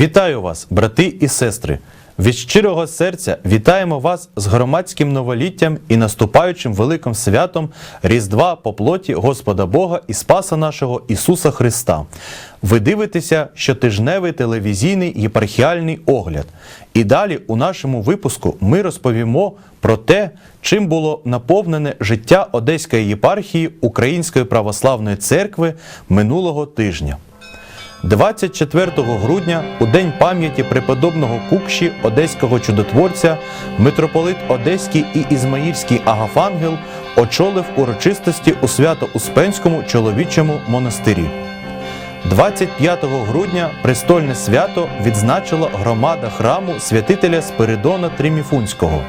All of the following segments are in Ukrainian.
Вітаю вас, брати і сестри! Від щирого серця вітаємо вас з громадським новоліттям і наступаючим великим святом Різдва по плоті Господа Бога і Спаса нашого Ісуса Христа. Ви дивитеся щотижневий телевізійний єпархіальний огляд. І далі у нашому випуску ми розповімо про те, чим було наповнене життя Одеської єпархії Української православної церкви минулого тижня. 24 грудня, у день пам'яті преподобного Кукші, одеського чудотворця, митрополит Одеський і Ізмаїльський Агафангел очолив урочистості у Свято-Успенському чоловічому монастирі. 25 грудня престольне свято відзначила громада храму святителя Спиридона Триміфунського.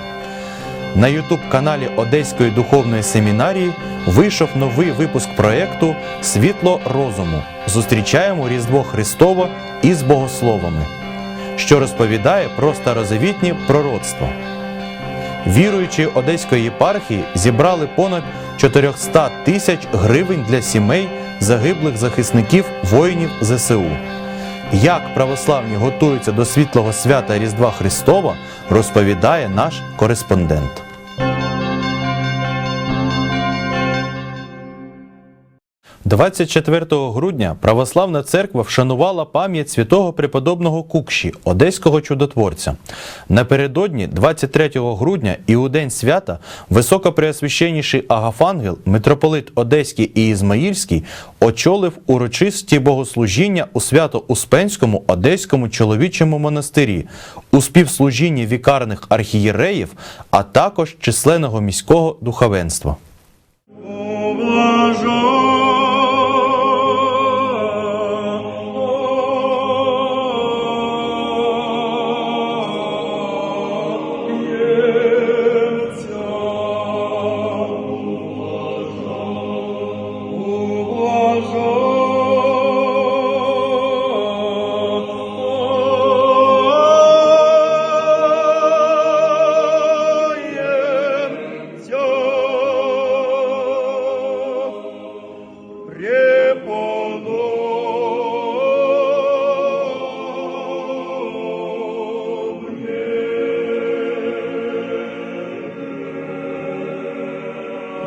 На Ютуб-каналі Одеської духовної семінарії вийшов новий випуск проєкту Світло розуму. Зустрічаємо Різдво Христово із богословами, що розповідає про старозавітні пророцтва. Віруючі Одеської єпархії зібрали понад 400 тисяч гривень для сімей загиблих захисників воїнів ЗСУ. Як православні готуються до світлого свята Різдва Христова, розповідає наш кореспондент. – 24 грудня Православна церква вшанувала пам'ять святого преподобного Кукші, одеського чудотворця. Напередодні, 23 грудня і у день свята, високопреосвященніший Агафангел, митрополит Одеський і Ізмаїльський, очолив урочисті богослужіння у Свято-Успенському Одеському чоловічому монастирі у співслужінні вікарних архієреїв, а також численного міського духовенства.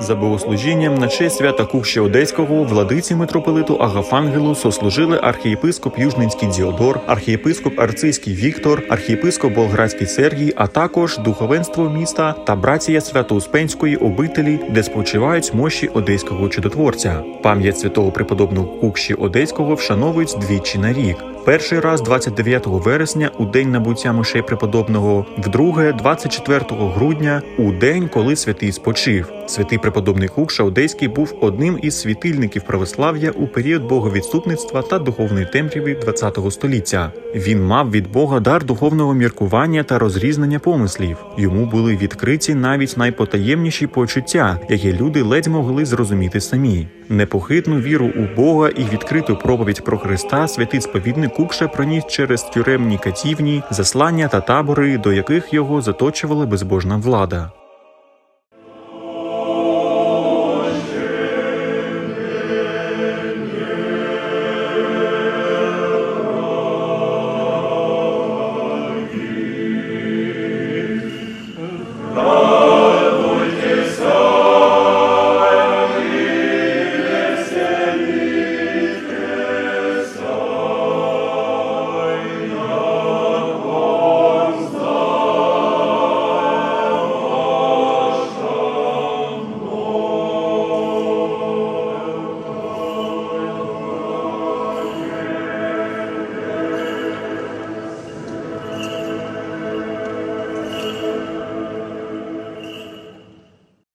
За богослужінням на честь свята Кухща Одеського владиці митрополиту Агафангелу сослужили архієпископ Южненський Діодор, архієпископ Арцизький Віктор, архієпископ Болградський Сергій, а також духовенство міста та братія Свято-Успенської обителі, де спочивають мощі одеського чудотворця. Пам'ять святого преподобного Кукші Одеського вшановують двічі на рік. Перший раз 29 вересня у день набуття мощей преподобного, вдруге 24 грудня у день, коли святий спочив. Святий преподобний Кукша Одеський був одним із світильників православ'я у період боговідступництва та духовної темряви ХХ століття. Він мав від Бога дар духовного міркування та розрізнення помислів. Йому були відкриті навіть найпотаємніші почуття, які люди ледь могли зрозуміти самі. Непохитну віру у Бога і відкриту проповідь про Христа святий сповідник Кукша проніс через тюремні катівні, заслання та табори, до яких його заточувала безбожна влада.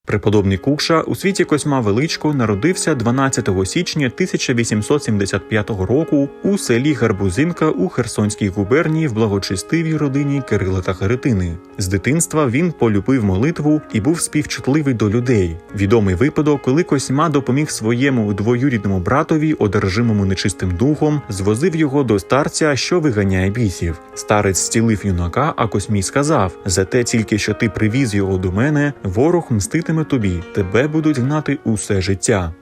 Преподобний Кукша у світі Косьма Величко народився 12 січня 1875 року у селі Гарбузинка у Херсонській губернії в благочестивій родині Кирила та Харитини. З дитинства він полюбив молитву і був співчутливий до людей. Відомий випадок, коли Косьма допоміг своєму двоюрідному братові, одержимому нечистим духом, звозив його до старця, що виганяє бісів. Старець зцілив юнака, а Космій сказав: за те тільки що ти привіз його до мене, ворог мститиме тобі, тебе будуть гнати усе життя.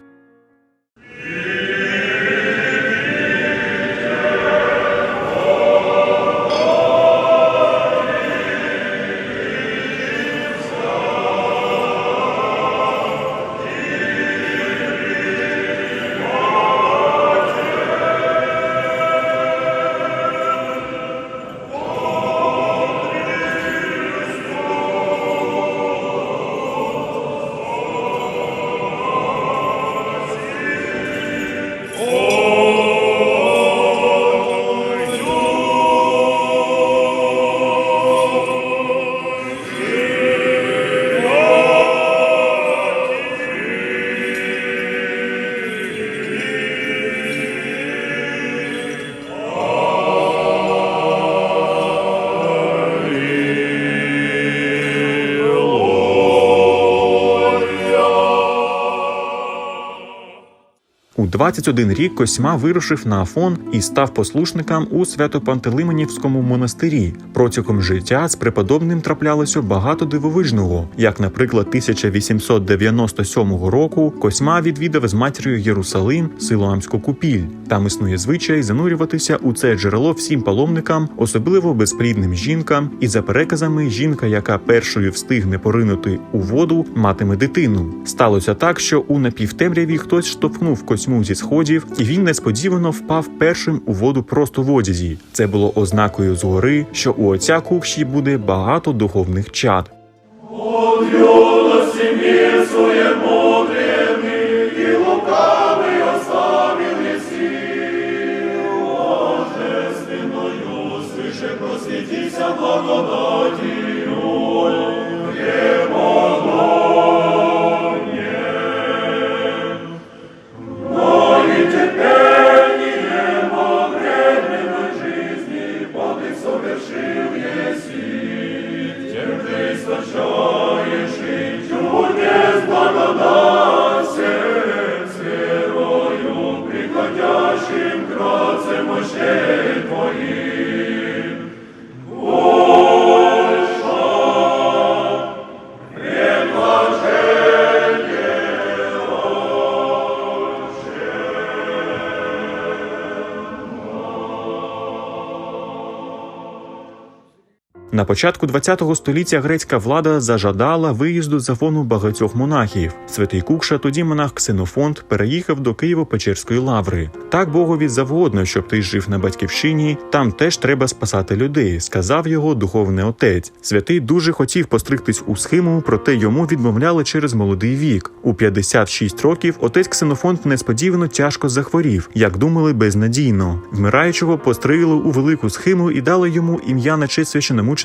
21 рік Косьма вирушив на Афон і став послушником у Свято-Пантелеймонівському монастирі. Протягом життя з преподобним траплялося багато дивовижного, як, наприклад, 1897 року Косьма відвідав з матір'ю Єрусалим Силуамську купіль. Там існує звичай занурюватися у це джерело всім паломникам, особливо безплідним жінкам, і за переказами, жінка, яка першою встигне поринути у воду, матиме дитину. Сталося так, що у напівтемряві хтось штовхнув косьму зі сходів, і він несподівано впав першим у воду просто в одязі. Це було ознакою згори, що у отця Кукші буде багато духовних чад. На початку ХХ століття грецька влада зажадала виїзду з Афону багатьох монахів. Святий Кукша, тоді монах Ксенофонт, переїхав до Києво-Печерської лаври. Так Богові завгодно, щоб ти жив на батьківщині, там теж треба спасати людей, сказав його духовний отець. Святий дуже хотів постригтись у схиму, проте йому відмовляли через молодий вік. У 56 років отець Ксенофонт несподівано тяжко захворів, як думали, безнадійно. Вмираючого постригли у велику схиму і дали йому ім'я на честь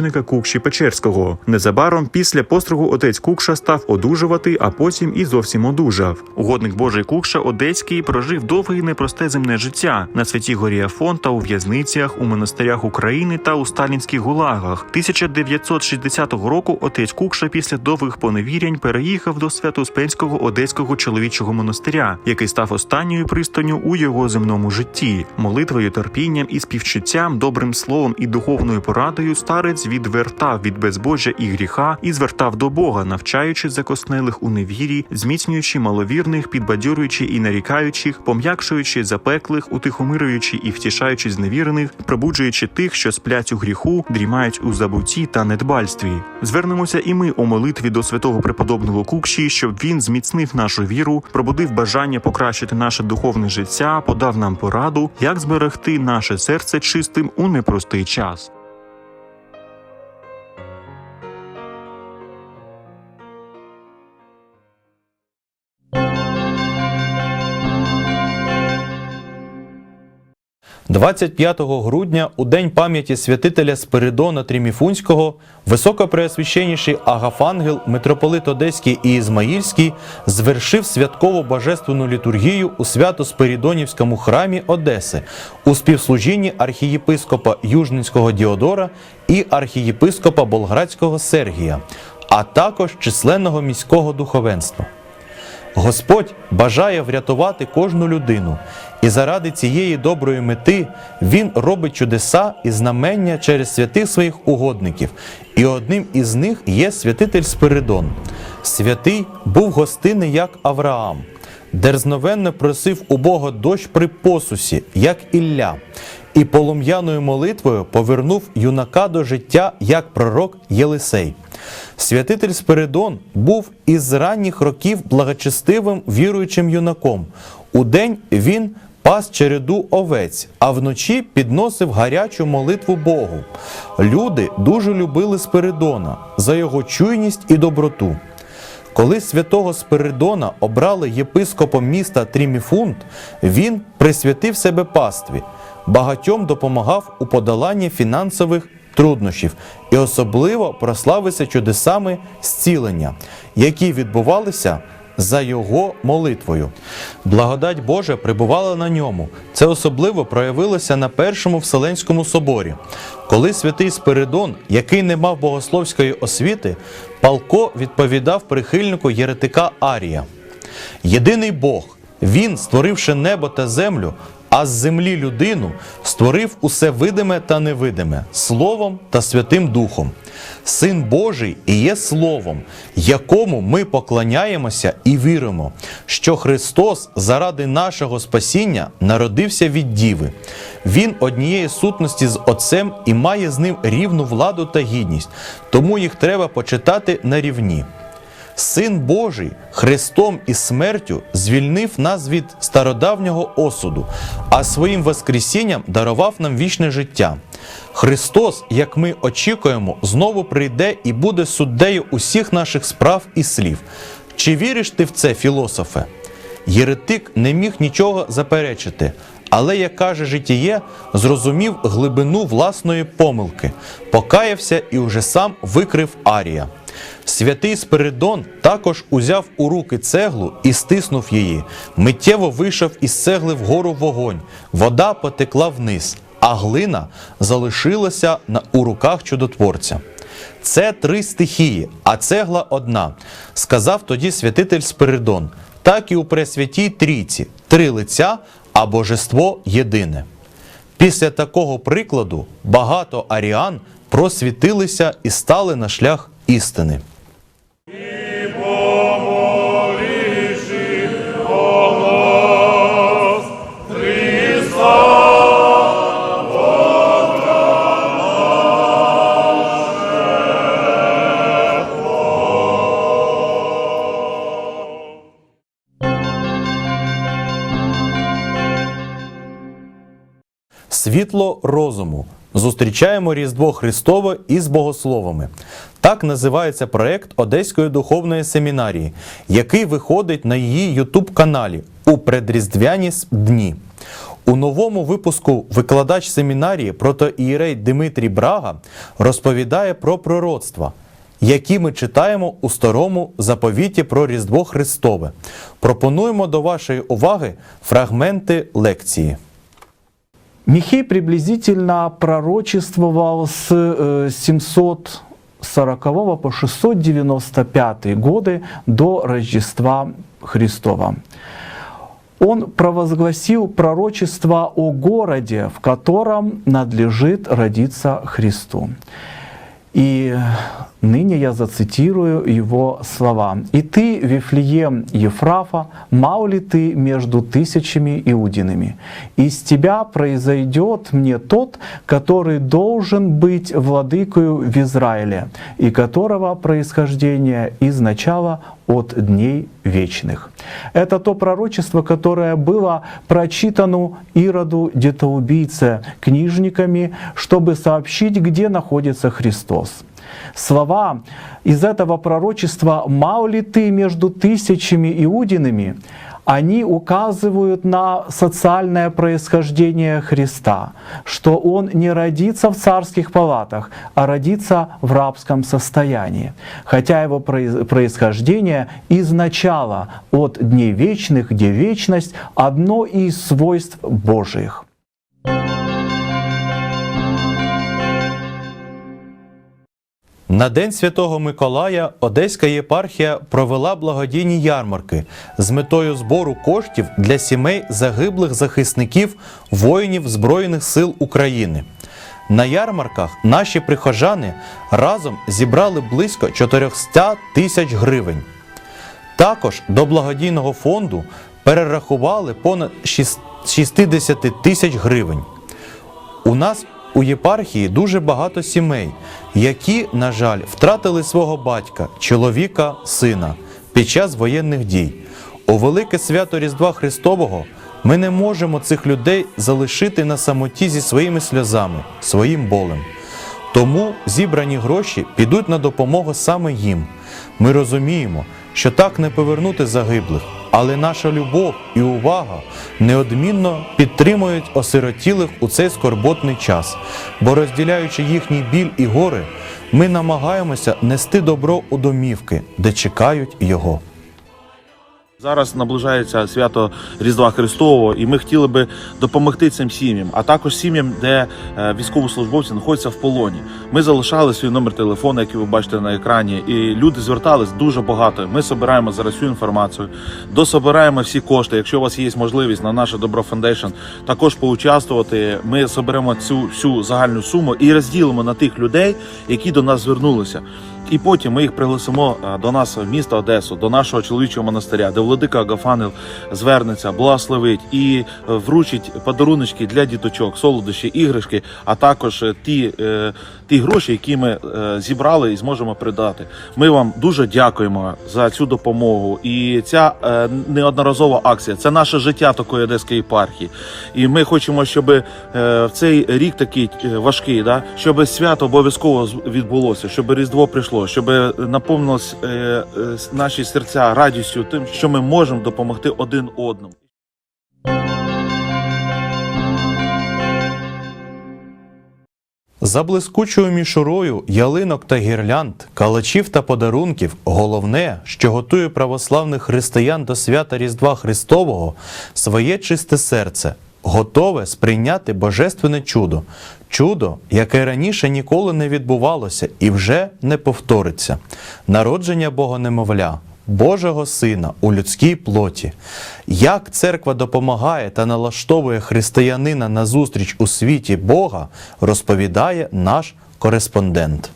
священомученика Кукші Печерського. Незабаром після постригу отець Кукша став одужувати, а потім і зовсім одужав. Угодник Божий Кукша Одеський прожив довге і непросте земне життя на святій горі Афон та у в'язницях, у монастирях України та у сталінських гулагах. 1960 року отець Кукша після довгих поневірянь переїхав до Свято-Успенського одеського чоловічого монастиря, який став останньою пристанню у його земному житті. Молитвою, терпінням і співчуттям, добрим словом і духовною порадою старець відвертав від безбожжя і гріха і звертав до Бога, навчаючи закоснелих у невірі, зміцнюючи маловірних, підбадьорюючи і нарікаючих, пом'якшуючи запеклих, утихомирюючи і втішаючи зневірених, пробуджуючи тих, що сплять у гріху, дрімають у забутті та недбальстві. Звернемося і ми у молитві до святого преподобного Кукші, щоб він зміцнив нашу віру, пробудив бажання покращити наше духовне життя, подав нам пораду, як зберегти наше серце чистим у непростий час. – 25 грудня, у день пам'яті святителя Спиридона Тріміфунського, високопреосвященніший Агафангел, митрополит Одеський і Ізмаїльський звершив святкову божественну літургію у Свято-Спиридонівському храмі Одеси у співслужінні архієпископа Южненського Діодора і архієпископа Болградського Сергія, а також численного міського духовенства. Господь бажає врятувати кожну людину, і заради цієї доброї мети Він робить чудеса і знамення через святих своїх угодників, і одним із них є святитель Спиридон. Святий був гостинний, як Авраам, дерзновенно просив у Бога дощ при посусі, як Ілля, і полум'яною молитвою повернув юнака до життя, як пророк Єлисей. Святитель Спиридон був із ранніх років благочестивим віруючим юнаком. Удень він пас череду овець, а вночі підносив гарячу молитву Богу. Люди дуже любили Спиридона за його чуйність і доброту. Коли святого Спиридона обрали єпископом міста Тріміфунт, він присвятив себе пастві, багатьом допомагав у подоланні фінансових труднощів і особливо прославився чудесами зцілення, які відбувалися за його молитвою. Благодать Божа прибувала на ньому. Це особливо проявилося на першому Вселенському соборі, коли святий Спиридон, який не мав богословської освіти, палко відповідав прихильнику єретика Арія. Єдиний Бог, Він, створивши небо та землю, а з землі людину, створив усе видиме та невидиме, Словом та Святим Духом. Син Божий і є Словом, якому ми поклоняємося і віримо, що Христос заради нашого спасіння народився від Діви. Він однієї сутності з Отцем і має з ним рівну владу та гідність, тому їх треба почитати на рівні. Син Божий Христом і смертю звільнив нас від стародавнього осуду, а своїм Воскресінням дарував нам вічне життя. Христос, як ми очікуємо, знову прийде і буде суддею усіх наших справ і слів. Чи віриш ти в це, філософе? Єретик не міг нічого заперечити, але, як каже житіє, зрозумів глибину власної помилки, покаявся і уже сам викрив Арія. Святий Спиридон також узяв у руки цеглу і стиснув її. Миттєво вийшов із цегли вгору вогонь, вода потекла вниз, а глина залишилася на, у руках чудотворця. Це три стихії, а цегла одна, сказав тоді святитель Спиридон. Так і у Пресвятій Трійці три лиця, а божество єдине. Після такого прикладу багато аріан просвітилися і стали на шлях істини. Світло розуму. Зустрічаємо Різдво Христове із богословами. Так називається проект Одеської духовної семінарії, який виходить на її ютуб-каналі у предріздвяні дні. У новому випуску викладач семінарії протоієрей Димитрій Брага розповідає про пророцтва, які ми читаємо у старому заповіті про Різдво Христове. Пропонуємо до вашої уваги фрагменти лекції. Михей приблизительно пророчествовал с э, 700 40 по 695 годы до Рождества Христова. Он провозгласил пророчество о городе, в котором надлежит родиться Христу. И ныне я зацитирую его слова. «И ты, Вифлеем Ефрафа, мал ли ты между тысячами иудинами? Из тебя произойдет мне тот, который должен быть владыкою в Израиле, и которого происхождение изначало от дней вечных». Это то пророчество, которое было прочитано Ироду, детоубийце, книжниками, чтобы сообщить, где находится Христос. Слова из этого пророчества «Мал ли ты между тысячами иудинами?» они указывают на социальное происхождение Христа, что Он не родится в царских палатах, а родится в рабском состоянии, хотя Его происхождение изначало от дней вечных, где вечность – одно из свойств Божьих. На День Святого Миколая Одеська єпархія провела благодійні ярмарки з метою збору коштів для сімей загиблих захисників воїнів Збройних сил України. На ярмарках наші прихожани разом зібрали близько 400 тисяч гривень. Також до благодійного фонду перерахували понад 60 тисяч гривень. У нас у єпархії дуже багато сімей, які, на жаль, втратили свого батька, чоловіка, сина під час воєнних дій. У велике свято Різдва Христового ми не можемо цих людей залишити на самоті зі своїми сльозами, своїм болем. Тому зібрані гроші підуть на допомогу саме їм. Ми розуміємо, що так не повернути загиблих, але наша любов і увага неодмінно підтримують осиротілих у цей скорботний час, бо розділяючи їхній біль і гори, ми намагаємося нести добро у домівки, де чекають його. Зараз наближається свято Різдва Христового, і ми хотіли би допомогти цим сім'ям, а також сім'ям, де е, військовослужбовці знаходяться в полоні. Ми залишали свій номер телефону, який ви бачите на екрані, і люди звертались дуже багато. Ми збираємо зараз всю інформацію, дособираємо всі кошти. Якщо у вас є можливість на наше Добро Фондейшн також поучаствувати, ми соберемо цю всю загальну суму і розділимо на тих людей, які до нас звернулися. І потім ми їх пригласимо е, до нас в місто Одесу, до нашого чоловічого монастиря, де владика Агафанил звернеться, благословить і е, вручить подаруночки для діточок, солодощі, іграшки, а також е, ті, ті гроші, які ми зібрали і зможемо придати. Ми вам дуже дякуємо за цю допомогу. І ця неодноразова акція це наше життя такої одеської єпархії. І ми хочемо, щоб в цей рік такий важкий, да, щоб свято обов'язково відбулося, щоб Різдво прийшло, щоб наповнилось е, е, наші серця радістю тим, що ми можемо допомогти один одному. За блискучою мішурою ялинок та гірлянд, калачів та подарунків, головне, що готує православних християн до свята Різдва Христового, своє чисте серце, готове сприйняти божественне чудо, чудо, яке раніше ніколи не відбувалося і вже не повториться. Народження Бога-немовля. Божого Сина у людській плоті. Як церква допомагає та налаштовує християнина на зустріч у світі Бога, розповідає наш кореспондент.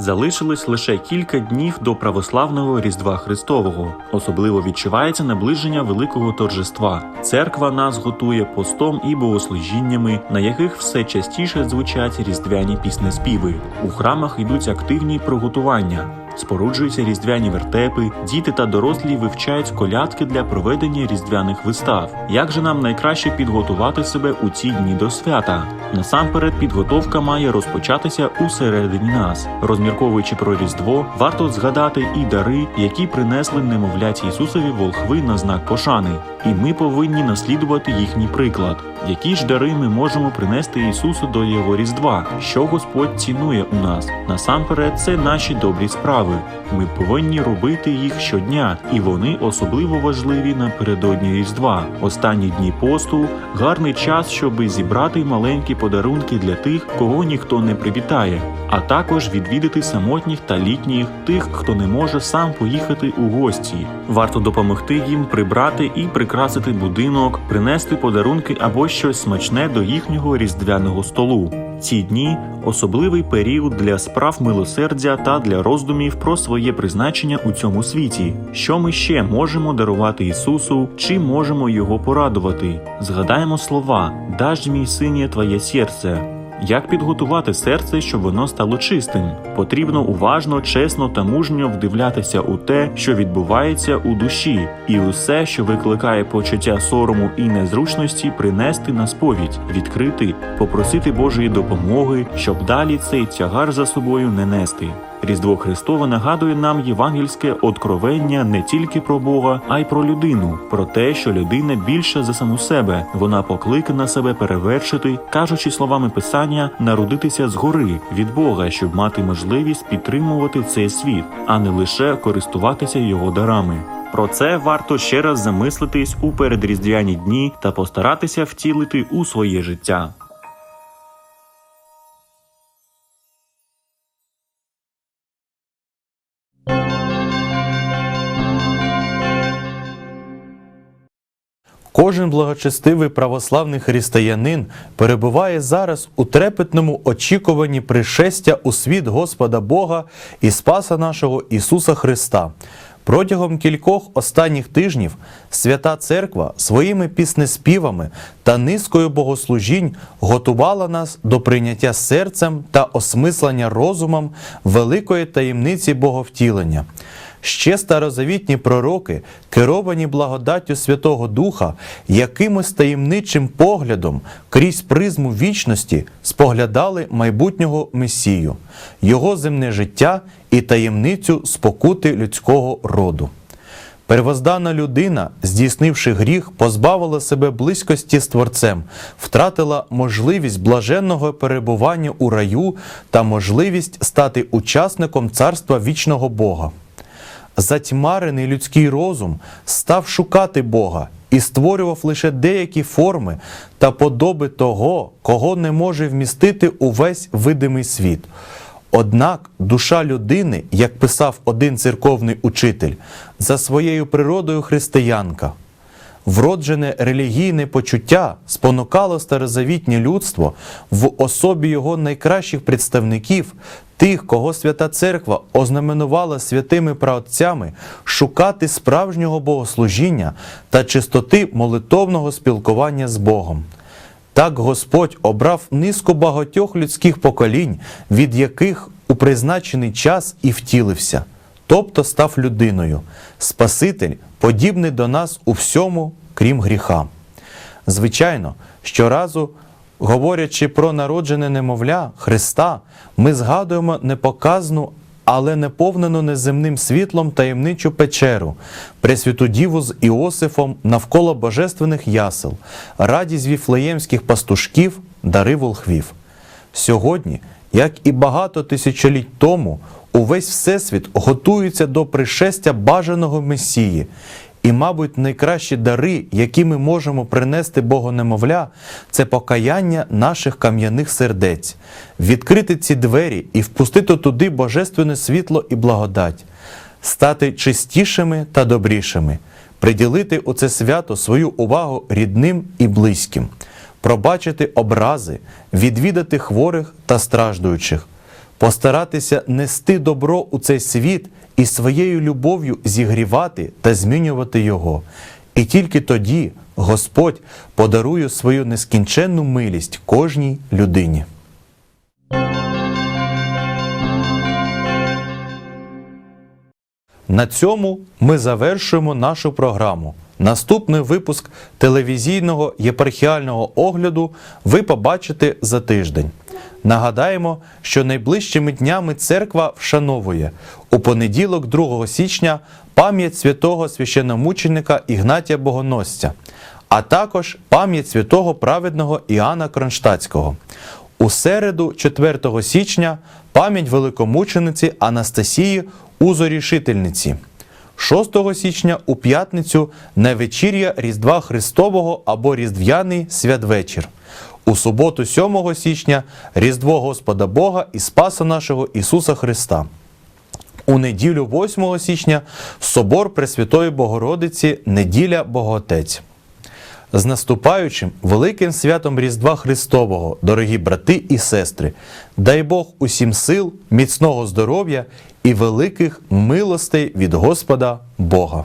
Залишилось лише кілька днів до православного Різдва Христового. Особливо відчувається наближення великого торжества. Церква нас готує постом і богослужіннями, на яких все частіше звучать різдвяні піснеспіви. У храмах йдуть активні приготування. Споруджуються різдвяні вертепи, діти та дорослі вивчають колядки для проведення різдвяних вистав. Як же нам найкраще підготувати себе у ці дні до свята? Насамперед, підготовка має розпочатися усередині нас. Розмірковуючи про Різдво, варто згадати і дари, які принесли немовляті Ісусові волхви на знак пошани, і ми повинні наслідувати їхній приклад. Які ж дари ми можемо принести Ісусу до Його Різдва? Що Господь цінує у нас? Насамперед, це наші добрі справи. Ми повинні робити їх щодня, і вони особливо важливі напередодні Різдва. Останні дні посту гарний час, щоби зібрати маленькі подарунки для тих, кого ніхто не привітає, а також відвідати самотніх та літніх тих, хто не може сам поїхати у гості. Варто допомогти їм прибрати і прикрасити будинок, принести подарунки або щось смачне до їхнього різдвяного столу. Ці дні особливий період для справ милосердя та для роздумів про своє призначення у цьому світі. Що ми ще можемо дарувати Ісусу, чи можемо його порадувати? Згадаємо слова: «Даж мій сині твоє серце. Як підготувати серце, щоб воно стало чистим? Потрібно уважно, чесно та мужньо вдивлятися у те, що відбувається у душі, і усе, що викликає почуття сорому і незручності, принести на сповідь, відкрити, попросити Божої допомоги, щоб далі цей тягар за собою не нести. Різдво Христове нагадує нам євангельське откровення не тільки про Бога, а й про людину, про те, що людина більша за саму себе. Вона покликана себе перевершити, кажучи словами Писання, народитися згори від Бога, щоб мати можливість підтримувати цей світ, а не лише користуватися його дарами. Про це варто ще раз замислитись у передріздвяні дні та постаратися втілити у своє життя. Благочестивий православний християнин перебуває зараз у трепетному очікуванні пришестя у світ Господа Бога і Спаса нашого Ісуса Христа. Протягом кількох останніх тижнів Свята Церква своїми піснеспівами та низкою богослужінь готувала нас до прийняття серцем та осмислення розумом великої таємниці Боговтілення. Ще старозавітні пророки, керовані благодаттю Святого Духа, якимось таємничим поглядом крізь призму вічності споглядали майбутнього Месію, його земне життя і таємницю спокути людського роду. Первоздана людина, здійснивши гріх, позбавила себе близькості з Творцем, втратила можливість блаженного перебування у раю та можливість стати учасником царства вічного Бога. Затьмарений людський розум став шукати Бога і створював лише деякі форми та подоби того, кого не може вмістити увесь видимий світ. Однак душа людини, як писав один церковний учитель, за своєю природою християнка. Вроджене релігійне почуття спонукало старозавітнє людство в особі його найкращих представників, тих, кого Свята Церква ознаменувала святими праотцями, шукати справжнього богослужіння та чистоти молитовного спілкування з Богом. Так Господь обрав низку багатьох людських поколінь, від яких у призначений час і втілився, тобто став людиною, Спаситель, подібний до нас у всьому, крім гріха. Звичайно, щоразу, говорячи про народжене немовля Христа, ми згадуємо непоказну, але неповнену неземним світлом таємничу печеру, Пресвяту Діву з Іосифом навколо божественних ясел, радість віфлеємських пастушків, дари волхвів. Сьогодні, як і багато тисячоліть тому, увесь Всесвіт готується до пришестя бажаного Месії. І, мабуть, найкращі дари, які ми можемо принести Богу немовля, це покаяння наших кам'яних сердець, відкрити ці двері і впустити туди божественне світло і благодать, стати чистішими та добрішими, приділити у це свято свою увагу рідним і близьким, пробачити образи, відвідати хворих та страждуючих, постаратися нести добро у цей світ і своєю любов'ю зігрівати та змінювати його. І тільки тоді Господь подарує свою нескінченну милість кожній людині. На цьому ми завершуємо нашу програму. Наступний випуск телевізійного єпархіального огляду ви побачите за тиждень. Нагадаємо, що найближчими днями церква вшановує у понеділок, 2 січня, пам'ять святого священномученика Ігнатія Богоносця, а також пам'ять святого праведного Іоанна Кронштадтського. У середу, 4 січня, пам'ять великомучениці Анастасії Узорішительниці. 6 січня у п'ятницю на вечір'я Різдва Христового або Різдвяний святвечір. У суботу, 7 січня, Різдво Господа Бога і Спаса нашого Ісуса Христа. У неділю 8 січня Собор Пресвятої Богородиці, неділя Богоотець. З наступаючим великим святом Різдва Христового, дорогі брати і сестри, дай Бог усім сил, міцного здоров'я і великих милостей від Господа Бога.